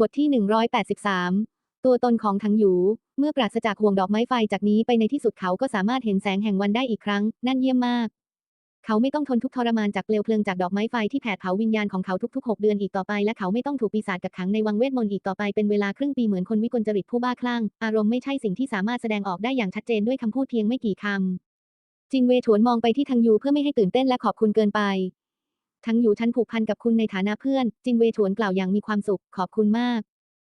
บทที่ 183 ตัวตนของทังหยู เมื่อปราศจากห่วงดอกไม้ไฟจากนี้ไปในที่สุดเขาก็สามารถเห็นแสงแห่งวันได้อีกครั้ง นั่นเยี่ยมมาก เขาไม่ต้องทนทุกทรมานจากเปลวเพลิงจากดอกไม้ไฟที่แผดเผาวิญญาณของเขาทุกๆ 6 เดือนอีกต่อไป และเขาไม่ต้องถูกปีศาจกักขังในวังเวทมนต์อีกต่อไปเป็นเวลาครึ่งปีเหมือนคนวิกลจริตผู้บ้าคลั่ง อารมณ์ไม่ใช่สิ่งที่สามารถแสดงออกได้อย่างชัดเจนด้วยคำพูดเพียงไม่กี่คำจินเวฉวนมองไปที่ทังยูเพื่อไม่ให้ตื่นเต้นและขอบคุณเกินไป ทังยูฉันผูกพันกับคุณในฐานะเพื่อน จินเวฉวนกล่าวอย่างมีความสุข ขอบคุณมาก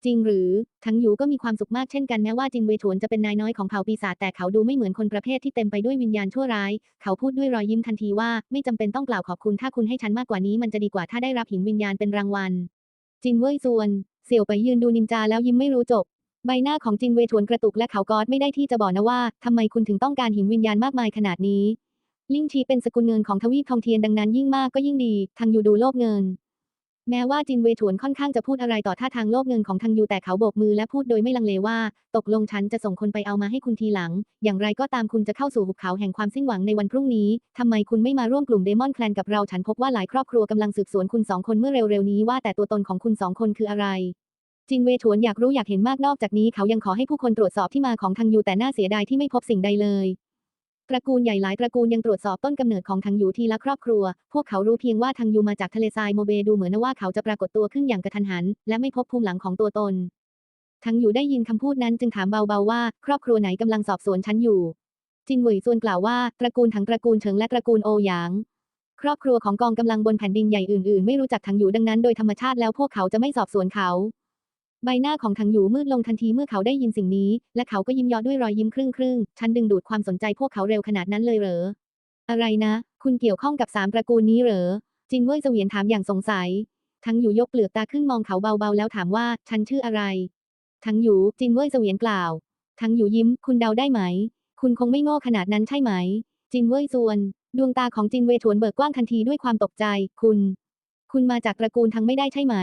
จริงหรือ ทังยูก็มีความสุขมากเช่นกันแม้ว่าจินเวฉวนจะเป็นนายน้อยของเผ่าปีศาจแต่เขาดูไม่เหมือนคนประเภทที่เต็มไปด้วยวิญญาณชั่วร้าย เขาพูดด้วยรอยยิ้มทันทีว่า ไม่จำเป็นต้องกล่าวขอบคุณถ้าคุณให้ฉันมากกว่านี้มันจะดีกว่าถ้าได้รับหินวิญญาณเป็นรางวัล จินเว่ยซวน เสี่ยวไปยืนดูนินจาแล้วยิ้มไม่รู้จบใบหน้าของจินเวฉวนกระตุกและเขากอดไม่ได้ที่จะบอกนะว่าทำไมคุณถึงต้องการหินวิญญาณมากมายขนาดนี้ ลิ่งชีเป็นสกุลเงินของทวีปทองเทียนดังนั้นยิ่งมากก็ยิ่งดีทางยูดูโลภเงิน แม้ว่าจินเวฉวนค่อนข้างจะพูดอะไรต่อท่าทางโลภเงินของทางยูแต่เขาโบกมือและพูดโดยไม่ลังเลว่า ตกลงฉันจะส่งคนไปเอามาให้คุณทีหลัง อย่างไรก็ตามคุณจะเข้าสู่หุบเขาแห่งความสิ้นหวังในวันพรุ่งนี้ทำไมคุณไม่มาร่วมกลุ่มเดมอนแคลนกับเราฉันพบว่าหลายครอบครัวกำลังสืบสวนคุณสองคนเมื่อเร็วๆนี้ว่าแต่ตัวตนของคุณสองคนคืออะไรจินเวฉวนอยากรู้อยากเห็นมากนอกจากนี้เขายังขอให้ผู้คนตรวจสอบที่มาของทางยูแต่น่าเสียดายที่ไม่พบสิ่งใดเลย ตระกูลใหญ่หลายตระกูลยังตรวจสอบต้นกำเนิดของทางยูทีละครอบครัว พวกเขารู้เพียงว่าทางยูมาจากทะเลทรายโมเบดูเหมือนว่าเขาจะปรากฏตัวขึ้นอย่างกระทันหัน และไม่พบภูมิหลังของตัวตนทางยูได้ยินคำพูดนั้นจึงถามเบาๆว่า ครอบครัวไหนกำลังสอบสวนฉันอยู่ จินเหวยซวนกล่าวว่าตระกูลถังตระกูลเฉิงและตระกูลโอหยาง ครอบครัวของกองกำลังบนแผ่นดินใหญ่อื่นๆ ไม่รู้จักทางอยู่ดังนั้นโดยธรรมชาติแล้วพวกเขาจะไม่สอบสวนเขา ใบหน้าของทางอยู่มืดลงทันทีเมื่อเขาได้ยินสิ่งนี้ และเขาก็ยิ้มเยอด้วยรอยยิ้มครึ่งครึ่งๆฉันดึงดูดความสนใจพวกเขาเร็วขนาดนั้นเลยเหรอ อะไรนะ คุณเกี่ยวข้องกับสามตระกูลนี้เหรอ จินเว่ยเสวียนถามอย่างสงสัย ทั้งอยู่ยกเปลือกตาขึ้นมองเขาเบาๆ แล้วถามว่า ฉันชื่ออะไร ทั้งอยู่จินเว่ยเสวียนกล่าว ทั้งอยู่ยิ้ม คุณเดาได้ไหม คุณคงไม่โง่ขนาดนั้นใช่ไหม จินเว่ยซวน ดวงตาของจินเวยถวนเบิกกว้างทันทีด้วยความตกใจ คุณ คุณมาจากตระกูลทั้งไม่ได้ใช่ไหม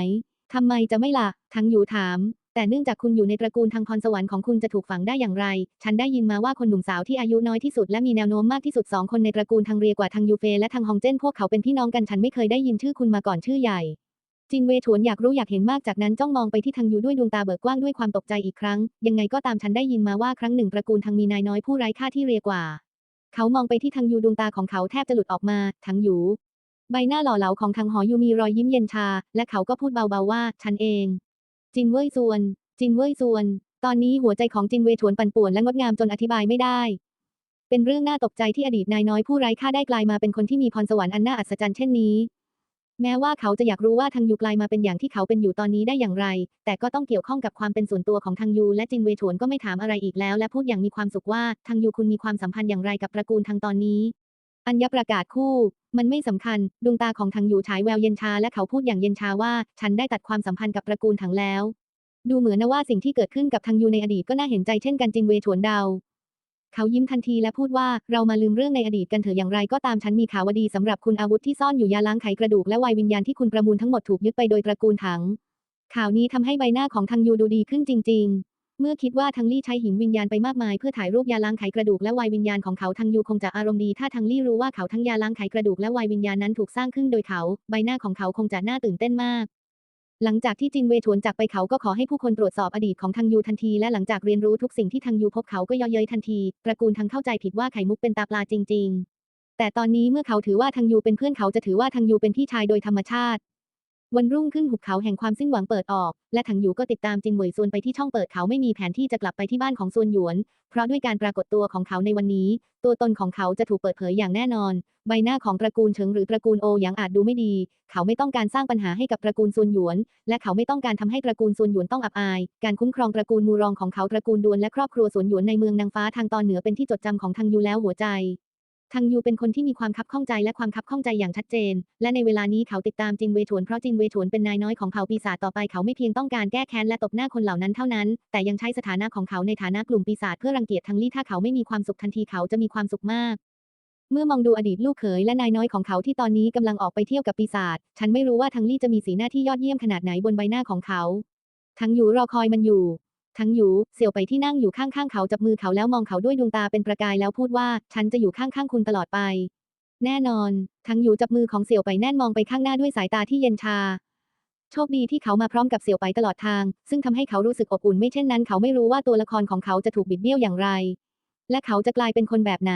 ทำไมจะไม่ล่ะ ทั้งอยู่ถาม แต่เนื่องจากคุณอยู่ในตระกูลทางพรสวรรค์ของคุณจะถูกฝังได้อย่างไร ฉันได้ยินมาว่าคนหนุ่มสาวที่อายุน้อยที่สุดและมีแนวโน้มมากที่สุดสองคนในตระกูลทางเรียกว่าทางยูเฟและทางฮองเจ้นพวกเขาเป็นพี่น้องกันฉันไม่เคยได้ยินชื่อคุณมาก่อนชื่อใหญ่ จินเวถวนอยากรู้อยากเห็นมากจากนั้นจ้องมองไปที่ทางยูด้วยดวงตาเบิกกว้างด้วยความตกใจอีกครั้ง ยังไงก็ตามฉันได้ยินมาว่าครั้งหนึ่งตระกูลทางมีนายน้อยผู้ไร้ค่าที่เรียกว่า เขามองไปที่ทางยูดวงตาของเขาแทบจะหลุดออกมาทางยู ใบหน้าหล่อเหลาของทางหอยูมีรอยยิ้มเย็นชา และเขาก็พูดเบาๆว่า ฉันเอง จินเว่ยซวน จินเว่ยซวน ตอนนี้หัวใจของจินเวยถวนปั่นป่วนและงดงามจนอธิบายไม่ได้ เป็นเรื่องน่าตกใจที่อดีตนายน้อยผู้ไร้ค่าได้กลายมาเป็นคนที่มีพรสวรรค์อันน่าอัศจรรย์เช่นนี้ แม้ว่าเขาจะอยากรู้ว่าทางยูกลายมาเป็นอย่างที่เขาเป็นอยู่ตอนนี้ได้อย่างไร แต่ก็ต้องเกี่ยวข้องกับความเป็นส่วนตัวของทางยูและจินเวถวนก็ไม่ถามอะไรอีกแล้ว และพูดอย่างมีความสุขว่าทางยูคุณมีความสัมพันธ์อย่างไรกับตระกูลทางตอนนี้ อัญญประกาศคู่ มันไม่สำคัญ ดวงตาของทางยูฉายแววเย็นชาและเขาพูดอย่างเย็นชาว่า ฉันได้ตัดความสัมพันธ์กับตระกูลถังแล้ว ดูเหมือนนะว่าสิ่งที่เกิดขึ้นกับทางยูในอดีตก็น่าเห็นใจเช่นกันจินเวถวนเดา เขายิ้มทันทีและพูดว่าเรามาลืมเรื่องในอดีตกันเถอะอย่างไรก็ตามฉันมีข่าวดีสำหรับคุณอาวุธที่ซ่อนอยู่ยาล้างไขกระดูกและวัยวิญญาณที่คุณประมูลทั้งหมดถูกยึดไปโดยตระกูลถัง ข่าวนี้ทำให้ใบหน้าของทางยูดูดีขึ้นจริง ๆ เมื่อคิดว่าทางลี่ใช้หินวิญญาณไปมากมายเพื่อถ่ายรูปยาล้างไขกระดูกและวัยวิญญาณของเขาทางยูคงจะอารมณ์ดีถ้าทางลี่รู้ว่าเขาทั้งยาล้างไขกระดูกและวัยวิญญาณนั้นถูกสร้างขึ้นโดยเขา ใบหน้าของเขาคงจะน่าตื่นเต้นมาก หลังจากที่จินเวถวนจากไปเขาก็ขอให้ผู้คนตรวจสอบอดีตของทางยูทันทีและหลังจากเรียนรู้ทุกสิ่งที่ทางยูพบเขาก็ย่อเย้ยทันทีตระกูลทางเข้าใจผิดว่าไข่มุกเป็นตาปลาจริง ๆ แต่ตอนนี้เมื่อเขาถือว่าทางยูเป็นเพื่อนเขาจะถือว่าทางยูเป็นพี่ชายโดยธรรมชาติ วันรุ่งขึ้นหุบเขาแห่งความสิ้นหวังเปิดออก และถังหยูก็ติดตามจินเหวยซวนไปที่ช่องเปิดเขาไม่มีแผนที่จะกลับไปที่บ้านของซวนหยวน เพราะด้วยการปรากฏตัวของเขาในวันนี้ ตัวตนของเขาจะถูกเปิดเผยอย่างแน่นอน ใบหน้าของตระกูลเฉิงหรือตระกูลโอหยางอาจดูไม่ดี เขาไม่ต้องการสร้างปัญหาให้กับตระกูลซวนหยวน และเขาไม่ต้องการทำให้ตระกูลซวนหยวนต้องอับอาย การคุ้มครองตระกูลมูรองของเขาตระกูลดวนและครอบครัวซวนหยวนในเมืองนางฟ้าทางตอนเหนือเป็นที่จดจำของทางยูแล้วหัวใจ ทางยูเป็นคนที่มีความคับข้องใจและความคับข้องใจอย่างชัดเจน และในเวลานี้เขาติดตามจินเวถวนเพราะจินเวถวนเป็นนายน้อยของเผ่าปีศาจต่อไปเขาไม่เพียงต้องการแก้แค้นและตบหน้าคนเหล่านั้นเท่านั้น แต่ยังใช้สถานะของเขาในฐานะกลุ่มปีศาจเพื่อรังเกียจทางลี่ถ้าเขาไม่มีความสุขทันทีเขาจะมีความสุขมาก เมื่อมองดูอดีตลูกเขยและนายน้อยของเขาที่ตอนนี้กำลังออกไปเที่ยวกับปีศาจฉันไม่รู้ว่าทางลี่จะมีสีหน้าที่ยอดเยี่ยมขนาดไหนบนใบหน้าของเขาทังยูรอคอยมันอยู่ ทั้งอยู่เสี่ยวไปที่นั่งอยู่ข้างๆเขาจับมือเขาแล้วมองเขาด้วยดวงตาเป็นประกายแล้วพูดว่า ฉันจะอยู่ข้างๆคุณตลอดไป แน่นอน ทั้งอยู่จับมือของเสี่ยวไปแน่นมองไปข้างหน้าด้วยสายตาที่เย็นชา โชคดีที่เขามาพร้อมกับเสี่ยวไปตลอดทาง ซึ่งทำให้เขารู้สึกอบอุ่นไม่เช่นนั้น เขาไม่รู้ว่าตัวละครของเขาจะถูกบิดเบี้ยวอย่างไร และเขาจะกลายเป็นคนแบบไหน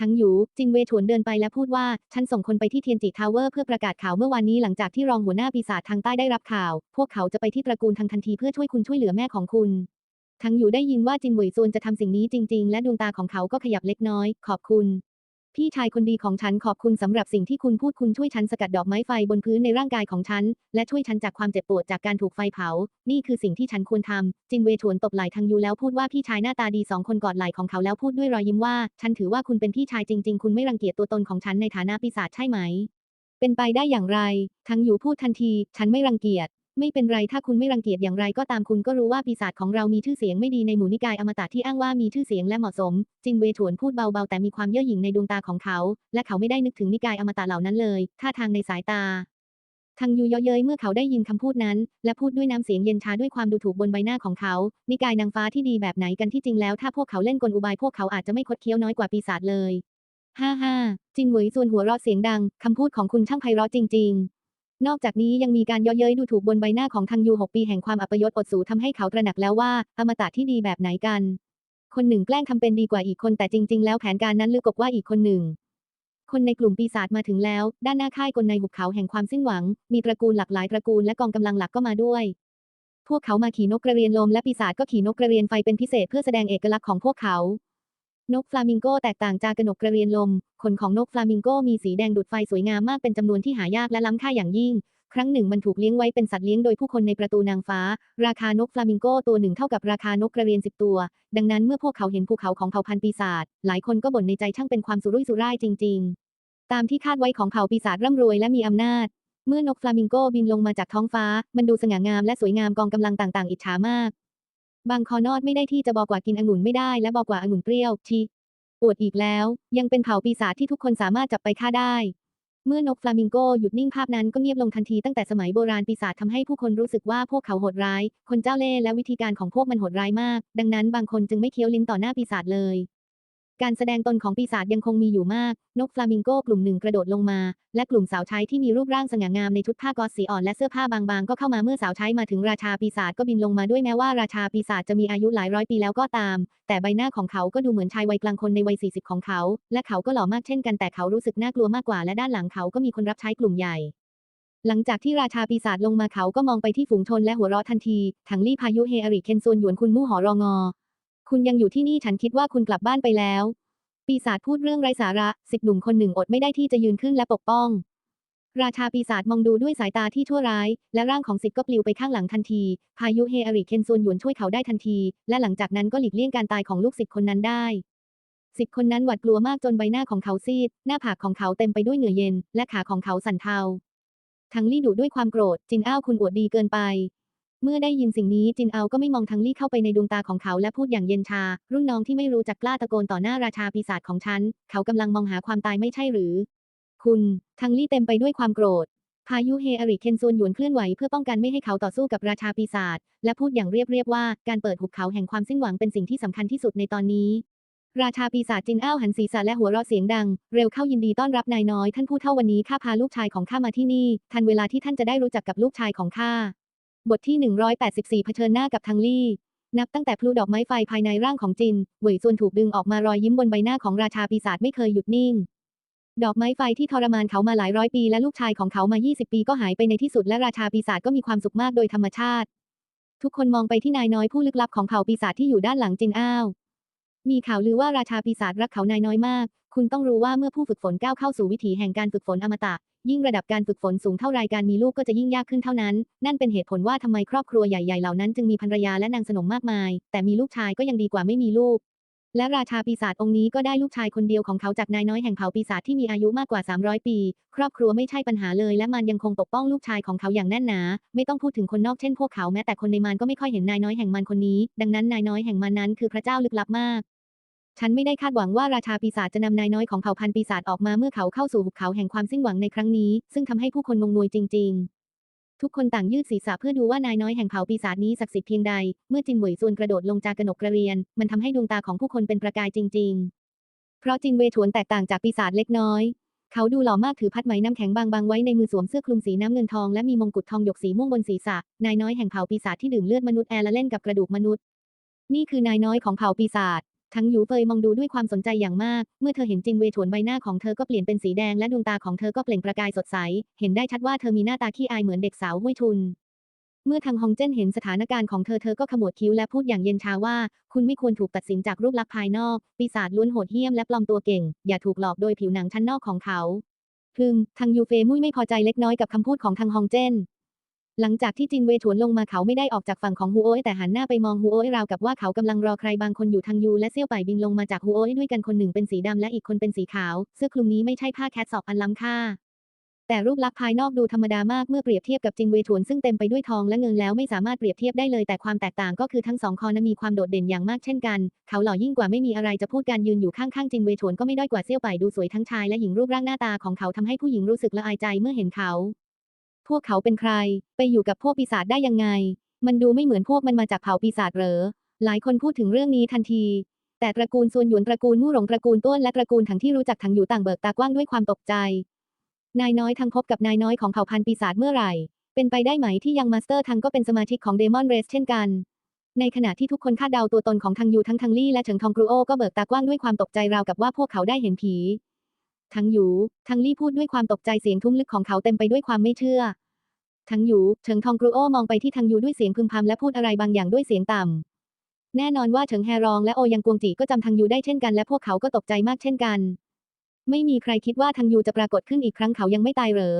ทั้งหยูจินเวถวนเดินไปและพูดว่า ฉันส่งคนไปที่เทียนจิทาวเวอร์เพื่อประกาศข่าวเมื่อวานนี้หลังจากที่รองหัวหน้าปีศาจทางใต้ได้รับข่าว พวกเขาจะไปที่ตระกูลทางทันทีเพื่อช่วยคุณช่วยเหลือแม่ของคุณ ทั้งหยูได้ยินว่าจินเหวยซวนจะทำสิ่งนี้จริง ๆ และดวงตาของเขาก็ขยับเล็กน้อย ขอบคุณ พี่ชายคนดีของฉันขอบคุณสำหรับสิ่งที่คุณพูดคุณช่วยฉันสกัดดอกไม้ไฟบนพื้นในร่างกายของฉัน และช่วยฉันจากความเจ็บปวดจากการถูกไฟเผา นี่คือสิ่งที่ฉันควรทำจินเวชวนตบไหล่ทังยูแล้วพูดว่าพี่ชายหน้าตาดีสองคนกอดไหล่ของเขาแล้วพูดด้วยรอยยิ้มว่า ฉันถือว่าคุณเป็นพี่ชายจริง ๆ คุณไม่รังเกียจตัวตนของฉันในฐานะปีศาจใช่ไหม เป็นไปได้อย่างไร ทังยูพูดทันที ฉันไม่รังเกียจ ไม่เป็นไรถ้าคุณไม่รังเกียจอย่างไรก็ตามคุณก็รู้ว่าปีศาจของเรามีชื่อเสียงไม่ดีในหมู่นิกายอมตะที่อ้างว่ามีชื่อเสียงและเหมาะสม จินเวฉวนพูดเบาๆ แต่มีความเย่อหยิ่งในดวงตาของเขา และเขาไม่ได้นึกถึงนิกายอมตะเหล่านั้นเลยท่าทางในสายตาทังยูเยาะเย้ยเมื่อเขาได้ยินคำพูดนั้น และพูดด้วยน้ำเสียงเย็นชาด้วยความดูถูกบนใบหน้าของเขา นิกายนางฟ้าที่ดีแบบไหนกันที่จริงแล้ว ถ้าพวกเขาเล่นกลอุบายพวกเขาอาจจะไม่คดเคี้ยวน้อยกว่าปีศาจเลย ฮ่าฮ่าจินเหวยส่วนหัวเราะเสียงดังคำพูดของคุณช่างไพเราะจริง ๆ นอกจากนี้ยังมีการเย่อเย้ยดูถูกบนใบหน้าของทังยูหกปีแห่งความอัปยศอดสูทำให้เขาตระหนักแล้วว่าอมตะที่ดีแบบไหนกัน คนหนึ่งแกล้งทำเป็นดีกว่าอีกคนแต่จริง ๆ แล้วแผนการนั้นลึกกว่าอีกคนหนึ่ง คนในกลุ่มปีศาจมาถึงแล้ว ด้านหน้าค่ายกลในหุบเขาแห่งความสิ้นหวัง มีตระกูลหลากหลายตระกูลและกองกำลังหลักก็มาด้วย พวกเขามาขี่นกกระเรียนลมและปีศาจก็ขี่นกกระเรียนไฟเป็นพิเศษเพื่อแสดงเอกลักษณ์ของพวกเขา นกฟลามิงโกแตกต่างจากกระนกกระเรียนลม ขนของนกฟลามิงโกมีสีแดงดูดไฟสวยงามมากเป็นจำนวนที่หายากและล้ำค่าอย่างยิ่ง ครั้งหนึ่งมันถูกเลี้ยงไว้เป็นสัตว์เลี้ยงโดยผู้คนในประตูนางฟ้า ราคานกฟลามิงโกตัวหนึ่งเท่ากับราคานกกระเรียนสิบตัว ดังนั้นเมื่อพวกเขาเห็นภูเขาของเผ่าพันธุ์ปีศาจ หลายคนก็บ่นในใจช่างเป็นความสุรุ่ยสุร่ายจริง ๆ ตามที่คาดไว้ของเผ่าปีศาจร่ำรวยและมีอำนาจ เมื่อนกฟลามิงโกบินลงมาจากท้องฟ้า มันดูสง่างามและสวยงามกองกำลังต่าง ๆ อิจฉามาก บางคอนอดไม่ได้ที่จะบอกว่ากินองุ่นไม่ได้และบอกว่าองุ่นเปรี้ยวชีอวดอีกแล้ว ยังเป็นเผ่าปีศาจที่ทุกคนสามารถจับไปฆ่าได้ เมื่อนกฟลามิงโกหยุดนิ่งภาพนั้นก็เงียบลงทันทีตั้งแต่สมัยโบราณปีศาจทำให้ผู้คนรู้สึกว่าพวกเขาโหดร้าย คนเจ้าเล่ห์และวิธีการของพวกมันโหดร้ายมาก ดังนั้นบางคนจึงไม่เคี้ยวลิ้นต่อหน้าปีศาจเลย การแสดงตนของปีศาจยังคงมีอยู่มาก นกฟลามิงโก้กลุ่มหนึ่งกระโดดลงมา และกลุ่มสาวใช้ที่มีรูปร่างสง่างามในชุดผ้ากอสสีอ่อนและเสื้อผ้าบางๆ ก็เข้ามาเมื่อสาวใช้มาถึงราชาปีศาจก็บินลงมาด้วยแม้ว่าราชาปีศาจจะมีอายุหลายร้อยปีแล้วก็ตาม แต่ใบหน้าของเขาก็ดูเหมือนชายวัยกลางคนในวัย 40 ของเขา และเขาก็หล่อมากเช่นกันแต่เขารู้สึกน่ากลัวมากกว่าและด้านหลังเขาก็มีคนรับใช้กลุ่มใหญ่หลังจากที่ราชาปีศาจลงมาเขาก็มองไปที่ฝูงชนและหัวเราะทันที ถังลี่พายุเฮอริเคนซวนหยวนคุณมู่หอรองอ คุณยังอยู่ที่นี่ฉันคิดว่าคุณกลับบ้านไปแล้ว ปีศาจพูดเรื่องไร้สาระสิทธิหนุ่มคนหนึ่งอดไม่ได้ที่จะยืนขึ้นและปกป้อง ราชาปีศาจมองดูด้วยสายตาที่ชั่วร้าย และร่างของสิทธิ์ก็ปลิวไปข้างหลังทันที พายุเฮอาริเคนซวนหยวนช่วยเขาได้ทันที และหลังจากนั้นก็หลีกเลี่ยงการตายของลูกศิษย์คนนั้นได้สิทธิ์คนนั้นหวาดกลัวมากจนใบหน้าของเขาซีด หน้าผากของเขาเต็มไปด้วยเหงื่อเย็น และขาของเขาสั่นเทาทังลี่ดุด้วยความโกรธ จินอ้าวคุณอวดดีเกินไป เมื่อได้ยินสิ่งนี้จินเอาก็ไม่มองทังลี่เข้าไปในดวงตาของเขาและพูดอย่างเย็นชา รุ่นน้องที่ไม่รู้จักกล้าตะโกนต่อหน้าราชาปีศาจของฉัน เขากำลังมองหาความตายไม่ใช่หรือ คุณทังลี่เต็มไปด้วยความโกรธ พายุเฮอาริเคนซวนหยวนเคลื่อนไหวเพื่อป้องกันไม่ให้เขาต่อสู้กับราชาปีศาจและพูดอย่างเรียบๆว่าการเปิดหุบเขาแห่งความสิ้นหวังเป็นสิ่งที่สำคัญที่สุดในตอนนี้ราชาปีศาจจินอ้าวหันศีรษะและหัวเราะเสียงดัง เร็วเข้ายินดีต้อนรับนายน้อยท่านผู้เท่าวันนี้ข้าพาลูกชายของข้ามาที่นี่ ทันเวลาที่ท่านจะได้รู้จักกับลูกชายของข้า บทที่ 184 เผชิญหน้ากับทังลี่ นับตั้งแต่พลุดอกไม้ไฟภายในร่างของจินเหวยซวนถูกดึงออกมารอยยิ้มบนใบหน้าของราชาปีศาจไม่เคยหยุดนิ่ง ดอกไม้ไฟที่ทรมานเขามาหลายร้อยปีและลูกชายของเขามา 20 ปีก็หายไปในที่สุดและราชาปีศาจก็มีความสุขมากโดยธรรมชาติ ทุกคนมองไปที่นายน้อยผู้ลึกลับของเผ่าปีศาจที่อยู่ด้านหลังจินอ้าว มีข่าวลือว่าราชาปีศาจรักเขานายน้อยมาก คุณต้องรู้ว่าเมื่อผู้ฝึกฝนก้าวเข้าสู่วิถีแห่งการฝึกฝนอมตะ ยิ่งระดับการฝึกฝนสูงเท่าไรการมีลูกก็จะยิ่งยากขึ้นเท่านั้น นั่นเป็นเหตุผลว่าทำไมครอบครัวใหญ่ๆเหล่านั้นจึงมีภรรยาและนางสนมมากมาย แต่มีลูกชายก็ยังดีกว่าไม่มีลูก และราชาปีศาจองค์นี้ก็ได้ลูกชายคนเดียวของเขาจากนายน้อยแห่งเผ่าปีศาจที่มีอายุมากกว่า 300 ปี ครอบครัวไม่ใช่ปัญหาเลย และมันยังคงปกป้องลูกชายของเขาอย่างแน่นหนา ไม่ต้องพูดถึงคนนอกเช่นพวกเขาแม้แต่คนในมันก็ไม่ค่อยเห็นนายน้อยแห่งมันคนนี้ ดังนั้นนายน้อยแห่งมันนั้นคือพระเจ้าลึกลับมาก ฉันไม่ได้คาดหวังว่าราชาปีศาจจะนำนายน้อยของเผ่าพันธุ์ปีศาจออกมาเมื่อเขาเข้าสู่หุบเขาแห่งความสิ้นหวังในครั้งนี้ ซึ่งทำให้ผู้คนงงงวยจริง ๆ ทุกคนต่างยืดศีรษะเพื่อดูว่านายน้อยแห่งเผ่าปีศาจนี้ศักดิ์สิทธิ์เพียงใด เมื่อจินหวยซวนกระโดดลงจากกระหนกกระเรียน มันทำให้ดวงตาของผู้คนเป็นประกายจริง ๆ เพราะจินเวฉวนแตกต่างจากปีศาจเล็กน้อยเขาดูหล่อมากถือพัดไหมน้ำแข็งบางๆไว้ในมือสวมเสื้อคลุมสีน้ำเงินทองและมีมงกุฎทองหยกสีม่วงบนศีรษะ นายน้อยแห่งเผ่าปีศาจที่ดื่มเลือดมนุษย์แอร์และเล่นกับกระดูกมนุษย์ นี่คือนายน้อยของเผ่าปีศาจ ทั้งหยูเฟยมองดูด้วยความสนใจอย่างมาก เมื่อเธอเห็นจินเวถวนใบหน้าของเธอก็เปลี่ยนเป็นสีแดงและดวงตาของเธอก็เปล่งประกายสดใส เห็นได้ชัดว่าเธอมีหน้าตาขี้อายเหมือนเด็กสาวห้วยทุน เมื่อทางฮองเจ้นเห็นสถานการณ์ของเธอเธอก็ขมวดคิ้วและพูดอย่างเย็นชาว่า คุณไม่ควรถูกตัดสินจากรูปลักษณ์ภายนอก ปีศาจล้วนโหดเหี้ยมและปลอมตัวเก่ง อย่าถูกหลอกโดยผิวหนังชั้นนอกของเขาพึมทางยูเฟมุ้ยไม่พอใจเล็กน้อยกับคำพูดของทางฮองเจ้น หลังจากที่จินเวถวนลงมาเขาไม่ได้ออกจากฝั่งของฮูโอ้ยแต่หันหน้าไปมองฮูโอ้ยราวกับว่าเขากำลังรอใครบางคนอยู่ทางยูและเซี่ยวไปบินลงมาจากฮูโอ้ยด้วยกันคนหนึ่งเป็นสีดำและอีกคนเป็นสีขาว เสื้อคลุมนี้ไม่ใช่ผ้าแคทสอบอันล้ำค่า แต่รูปลักษณ์ภายนอกดูธรรมดามากเมื่อเปรียบเทียบกับจินเวถวนซึ่งเต็มไปด้วยทองและเงินแล้วไม่สามารถเปรียบเทียบได้เลยแต่ความแตกต่างก็คือทั้งสองคอนั้นมีความโดดเด่นอย่างมากเช่นกัน เขาหล่อยิ่งกว่าไม่มีอะไรจะพูดการยืนอยู่ข้างๆจินเวถวนก็ไม่ด้อยกว่าเซี่ยวไปดูสวยทั้งชายและหญิงรูปร่างหน้าตาของเขาทำให้ผู้หญิงรู้สึกละอายใจเมื่อเห็นเขา วกเขาเป็นใคร ไปอยู่กับพวกปีศาจได้ยังไง มันดูไม่เหมือนพวกมันมาจากเผ่าปีศาจเหรอ หลายคนพูดถึงเรื่องนี้ทันที แต่ตระกูลซวนหยวนตระกูลมู่หลงตระกูลต้วนและตระกูลถังที่รู้จักถังอยู่ต่างเบิกตากว้างด้วยความตกใจ นายน้อยทั้งพบกับนายน้อยของเผ่าพันธุ์ปีศาจเมื่อไหร่ เป็นไปได้ไหมที่ยังมาสเตอร์ทั้งก็เป็นสมาชิกของเดมอนเรสเช่นกันในขณะที่ทุกคนคาดเดาตัวตนของทังยูทั้งทังลี่และเฉิงทองกรูโอก็เบิกตากว้างด้วยความตกใจราวกับว่าพวกเขาได้เห็นผีทังยูทังลี่พูดด้วยความตกใจเสียงทุ้มลึกของเขาเต็มไปด้วยความไม่เชื่อ ทั้งยูเฉิงทองกรูโอมองไปที่ทั้งยูด้วยเสียงพึมพำและพูดอะไรบางอย่างด้วยเสียงต่ำ แน่นอนว่าเฉิงแฮรองและโอยังกวงจีก็จำทังยูได้เช่นกันและพวกเขาก็ตกใจมากเช่นกัน ไม่มีใครคิดว่าทังยูจะปรากฏขึ้นอีกครั้งเขายังไม่ตายเหรอ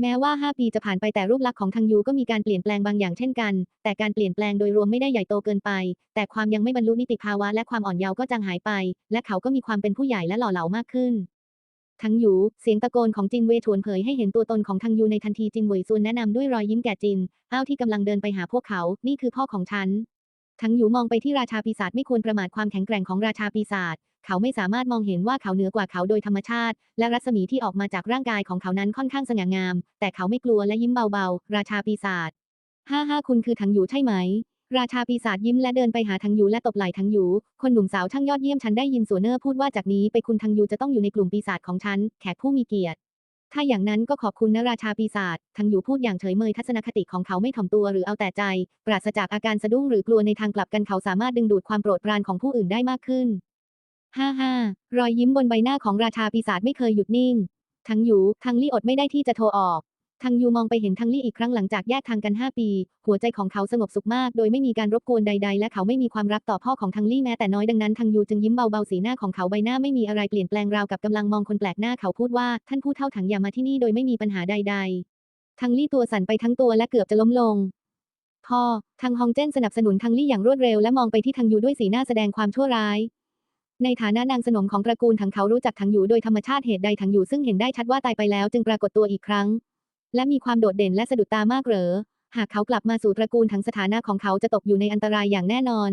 แม้ว่า 5 ปีจะผ่านไปแต่รูปลักษณ์ของทังยูก็มีการเปลี่ยนแปลงบางอย่างเช่นกัน แต่การเปลี่ยนแปลงโดยรวมไม่ได้ใหญ่โตเกินไป แต่ความยังไม่บรรลุนิติภาวะและความอ่อนเยาว์ก็จางหายไป และเขาก็มีความเป็นผู้ใหญ่และหล่อเหลามากขึ้น ทังยูเสียงตะโกนของจินเวชวนเผยให้เห็นตัวตนของทังยูในทันทีจินเหวยซุนแนะนำด้วยรอยยิ้มแก่จินอ้าวที่กำลังเดินไปหาพวกเขา นี่คือพ่อของฉันทังยูมองไปที่ราชาปีศาจไม่ควรประมาทความแข็งแกร่งของราชาปีศาจเขาไม่สามารถมองเห็นว่าเขาเหนือกว่าเขาโดยธรรมชาติ และรัศมีที่ออกมาจากร่างกายของเขานั้นค่อนข้างสง่างาม แต่เขาไม่กลัวและยิ้มเบาๆ ราชาปีศาจห้าห้าคุณคือทังยูใช่ไหม ราชาปีศาจยิ้มและเดินไปหาทังยูและตบไหล่ทังยูคนหนุ่มสาวช่างยอดเยี่ยมฉันได้ยินสัวเนอร์พูดว่าจากนี้ไปคุณทังยูจะต้องอยู่ในกลุ่มปีศาจของฉัน แขกผู้มีเกียรติ ถ้าอย่างนั้นก็ขอบคุณนะราชาปีศาจทังยูพูดอย่างเฉยเมยทัศนคติของเขาไม่ถ่อมตัวหรือเอาแต่ใจ ปราศจากอาการสะดุ้งหรือกลัวในทางกลับกันเขาสามารถดึงดูดความโปรดปรานของผู้อื่นได้มากขึ้นฮ่าฮ่ารอยยิ้มบนใบหน้าของราชาปีศาจไม่เคยหยุดนิ่ง ทังยูทังลี่อดไม่ได้ที่จะโทรออก ทังยูมองไปเห็นทังลี่อีกครั้งหลังจากแยกทางกัน 5 ปี หัวใจของเขาสงบสุขมาก โดยไม่มีการรบกวนใด ๆ และเขาไม่มีความรักต่อพ่อของทังลี่แม้แต่น้อยดังนั้นทังยูจึงยิ้มเบาๆสีหน้าของเขาใบหน้าไม่มีอะไรเปลี่ยนแปลงราวกับกำลังมองคนแปลกหน้าเขาพูดว่าท่านผู้เท่าถังอย่ามาที่นี่โดยไม่มีปัญหาใด ๆทังลี่ตัวสั่นไปทั้งตัวและเกือบจะล้มลงพ่อทางฮองเจ้นสนับสนุนทังลี่อย่างรวดเร็วและมองไปที่ทังยูด้วยสีหน้าแสดงความชั่วร้ายในฐานะนางสนมของตระกูลถังเขารู้จักถังอยู่โดยธรรมชาติเหตุใดถังอยู่ซึ่งเห็นได้ชัดว่าตายไปแล้วจึงปรากฏตัวอีกครั้ง และมีความโดดเด่นและสะดุดตามากเหรอ หากเขากลับมาสู่ตระกูลถังสถานะของเขาจะตกอยู่ในอันตรายอย่างแน่นอน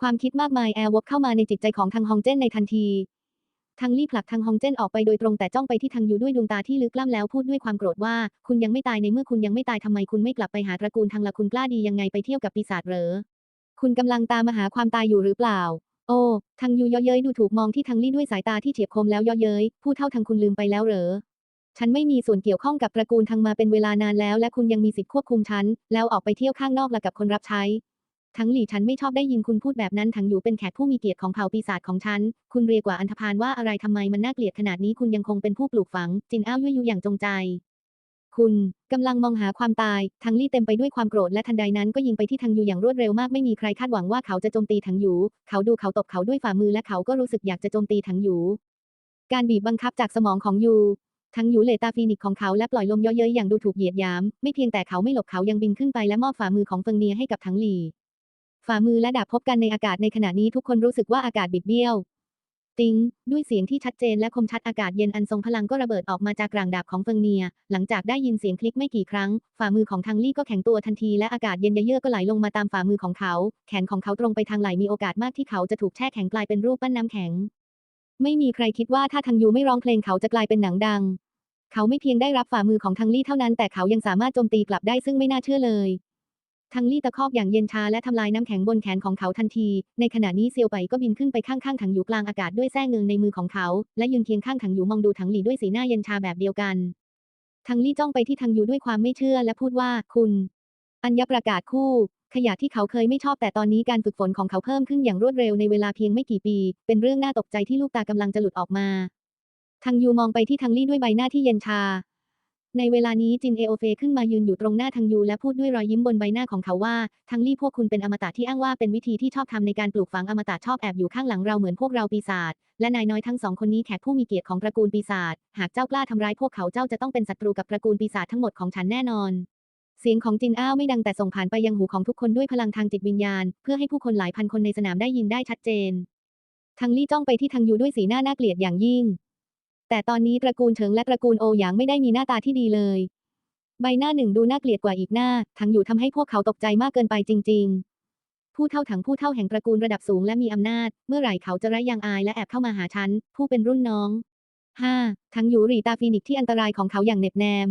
ความคิดมากมายแอร์วกเข้ามาในจิตใจของทางฮองเจ้นในทันทีทางลี่ผลักทางฮองเจ้นออกไปโดยตรงแต่จ้องไปที่ทางยูด้วยดวงตาที่ลึกล้ำแล้วพูดด้วยความโกรธว่า คุณยังไม่ตายในเมื่อคุณยังไม่ตายทำไมคุณไม่กลับไปหาตระกูลทางละคุณกล้าดียังไงไปเที่ยวกับปีศาจเหรอ คุณกำลังตามมาหาความตายอยู่หรือเปล่า โอ้ทางยูเย่อเย้ยดูถูกมองที่ทางลี่ด้วยสายตาที่เฉียบคมแล้วย่อเย้ยผู้เท่าทางคุณลืมไปแล้วเหรอ ฉันไม่มีส่วนเกี่ยวข้องกับตระกูลทางมาเป็นเวลานานแล้ว และคุณยังมีสิทธิ์ควบคุมฉัน แล้วออกไปเที่ยวข้างนอกละกับคนรับใช้ ทั้งหลี่ฉันไม่ชอบได้ยินคุณพูดแบบนั้นทั้งอยู่เป็นแขกผู้มีเกียรติของเผ่าปีศาจของฉัน คุณเรียกว่าอันธพาลว่าอะไรทำไมมันน่าเกลียดขนาดนี้คุณยังคงเป็นผู้ปลูกฝัง จินอ้าวยั่วยุอย่างจงใจ คุณกำลังมองหาความตาย ทังลี่เต็มไปด้วยความโกรธและทันใดนั้นก็ยิงไปที่ทังยูอย่างรวดเร็วมากไม่มีใครคาดหวังว่าเขาจะโจมตีทังยูเขาดูเขาตบเขาด้วยฝ่ามือและเขาก็รู้สึกอยากจะโจมตีทังยูการบีบบังคับจากสมองของยู ทั้งยูเลตาฟีนิกของเขาและปล่อยลมเย่อเย้ยอย่างดูถูกเหยียดหยาม ไม่เพียงแต่เขาไม่หลบเขายังบินขึ้นไปและมอบฝ่ามือของเฟิงเนียให้กับทั้งหลี ฝ่ามือและดาบพบกันในอากาศในขณะนี้ทุกคนรู้สึกว่าอากาศบิดเบี้ยว ติง ด้วยเสียงที่ชัดเจนและคมชัดอากาศเย็นอันทรงพลังก็ระเบิดออกมาจากกลางดาบของเฟิงเนีย หลังจากได้ยินเสียงคลิกไม่กี่ครั้ง ฝ่ามือของทางลี่ก็แข็งตัวทันทีและอากาศเย็นเยือกก็ไหลลงมาตามฝ่ามือของเขา แขนของเขาตรงไปทางไหลมีโอกาสมากที่เขาจะถูกแช่แข็งกลายเป็นรูปปั้นน้ำแข็ง ไม่มีใครคิดว่าถ้าทางยูไม่ร้องเพลงเขาจะกลายเป็นหนังดัง เขาไม่เพียงได้รับฝ่ามือของทางลี่เท่านั้น แต่เขายังสามารถโจมตีกลับได้ซึ่งไม่น่าเชื่อเลยทังลี่ตะคอกอย่างเย็นชาและทำลายน้ำแข็งบนแขนของเขาทันที ในขณะนี้เซียวไปก็บินขึ้นไปข้างๆถังหยูกลางอากาศด้วยแส้เงิงในมือของเขา และยืนเคียงข้างถังหยูมองดูถังหลี่ด้วยสีหน้าเย็นชาแบบเดียวกันทังลี่จ้องไปที่ทังยูด้วยความไม่เชื่อและพูดว่าคุณ อัญญประกาศคู่ ขยะที่เขาเคยไม่ชอบแต่ตอนนี้การฝึกฝนของเขาเพิ่มขึ้นอย่างรวดเร็วในเวลาเพียงไม่กี่ปี เป็นเรื่องน่าตกใจที่ลูกตากำลังจะหลุดออกมาทังยูมองไปที่ทังลี่ด้วยใบหน้าที่เย็นชา ในเวลานี้จินเอโอเฟขึ้นมายืนอยู่ตรงหน้าทังยูและพูดด้วยรอยยิ้มบนใบหน้าของเขาว่าทังลี่พวกคุณเป็นอมตะที่อ้างว่าเป็นวิธีที่ชอบทำในการปลูกฝังอมตะชอบแอบอยู่ข้างหลังเราเหมือนพวกเราปีศาจและนายน้อยทั้งสองคนนี้แขกผู้มีเกียรติของตระกูลปีศาจหากเจ้ากล้าทำร้ายพวกเขาเจ้าจะต้องเป็นศัตรูกับตระกูลปีศาจทั้งหมดของฉันแน่นอน เสียงของจินอ้าวไม่ดังแต่ส่งผ่านไปยังหูของทุกคนด้วยพลังทางจิตวิญญาณ เพื่อให้ผู้คนหลายพันคนในสนามได้ยินได้ชัดเจนทังลี่จ้องไปที่ทังยูด้วยสีหน้าน่าเกลียดอย่างยิ่ง แต่ตอนนี้ตระกูลเฉิงและตระกูลโอหยางไม่ได้มีหน้าตาที่ดีเลย ใบหน้าหนึ่งดูน่าเกลียดกว่าอีกหน้าทังยู่ทำให้พวกเขาตกใจมากเกินไปจริง ๆ ผู้เท่าถังผู้เท่าแห่งตระกูลระดับสูงและมีอำนาจ เมื่อไหร่เขาจะไร้ยางอายและแอบเข้ามาหาฉันผู้เป็นรุ่นน้อง 5. ทังยูรีตาฟีนิกที่อันตรายของเขาอย่างเหน็บแนม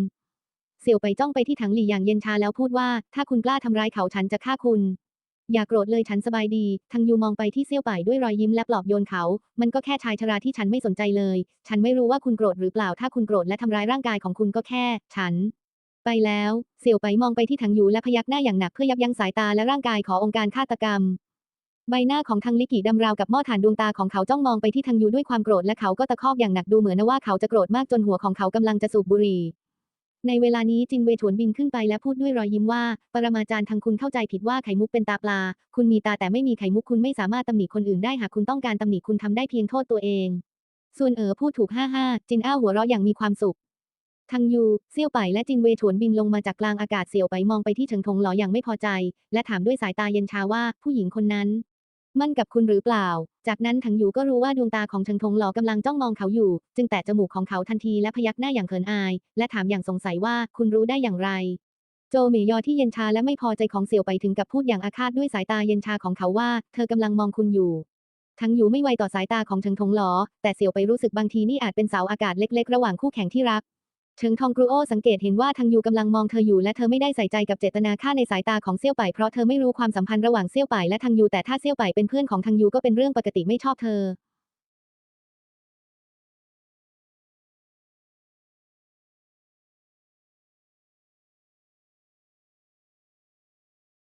เสี่ยวไปจ้องไปที่ถังหลี่อย่างเย็นชาแล้วพูดว่า ถ้าคุณกล้าทำร้ายเขาฉันจะฆ่าคุณ อย่าโกรธเลยฉันสบายดีทังยูมองไปที่เซี่ยวไปด้วยรอยยิ้มและปลอบโยนเขา มันก็แค่ชายชราที่ฉันไม่สนใจเลย ฉันไม่รู้ว่าคุณโกรธหรือเปล่า ถ้าคุณโกรธและทำร้ายร่างกายของคุณก็แค่ ฉัน ไปแล้ว เสี่ยวไปมองไปที่ถังยูและพยักหน้าอย่างหนักเพื่อยับยั้งสายตาและร่างกายขององค์การฆาตกรรมใบหน้าของทังลิกิดำราวกับหม้อถ่านดวงตาของเขาจ้องมองไปที่ทังยูด้วยความโกรธและเขาก็ตะคอกอย่างหนักดูเหมือนว่าเขาจะโกรธมากจนหัวของเขากำลังจะสูบบุหรี่ ในเวลานี้จินเวถวนบินขึ้นไปและพูดด้วยรอยยิ้มว่า ปรมาจารย์ทางคุณเข้าใจผิดว่าไข่มุกเป็นตาปลา คุณมีตาแต่ไม่มีไข่มุกคุณไม่สามารถตำหนิคนอื่นได้หากคุณต้องการตำหนิคุณทำได้เพียงโทษตัวเอง ส่วนเอ๋อพูดถูกห้าห้าจินอ้าหัวเราะอย่างมีความสุขทังยูเซี่ยวไปและจินเวถวนบินลงมาจากกลางอากาศเสี่ยวไปมองไปที่เฉิงทงหลออย่างไม่พอใจ และถามด้วยสายตาเย็นชาว่าผู้หญิงคนนั้น มั่นกับคุณหรือเปล่า จากนั้นถังยูก็รู้ว่าดวงตาของเฉิงทงหลอกำลังจ้องมองเขาอยู่ จึงแตะจมูกของเขาทันทีและพยักหน้าอย่างเขินอาย และถามอย่างสงสัยว่าคุณรู้ได้อย่างไร โจเหมยยอที่เย็นชาและไม่พอใจของเสี่ยวไปถึงกับพูดอย่างอาฆาตด้วยสายตาเย็นชาของเขาว่า เธอกำลังมองคุณอยู่ทั้งอยู่ไม่ไวต่อสายตาของเฉิงทงหลอ แต่เสี่ยวไปรู้สึกบางทีนี่อาจเป็นเสาอากาศเล็กๆ ระหว่างคู่แข่งที่รัก เฉิงทองกรูโอสังเกตเห็นว่าทังยูกำลังมองเธออยู่และเธอไม่ได้ใส่ใจกับเจตนาค่าในสายตาของเซี่ยวไปเพราะเธอไม่รู้ความสัมพันธ์ระหว่างเซี่ยวไปและทังยูแต่ถ้าเซี่ยวไปเป็นเพื่อนของทังยูก็เป็นเรื่องปกติไม่ชอบเธอ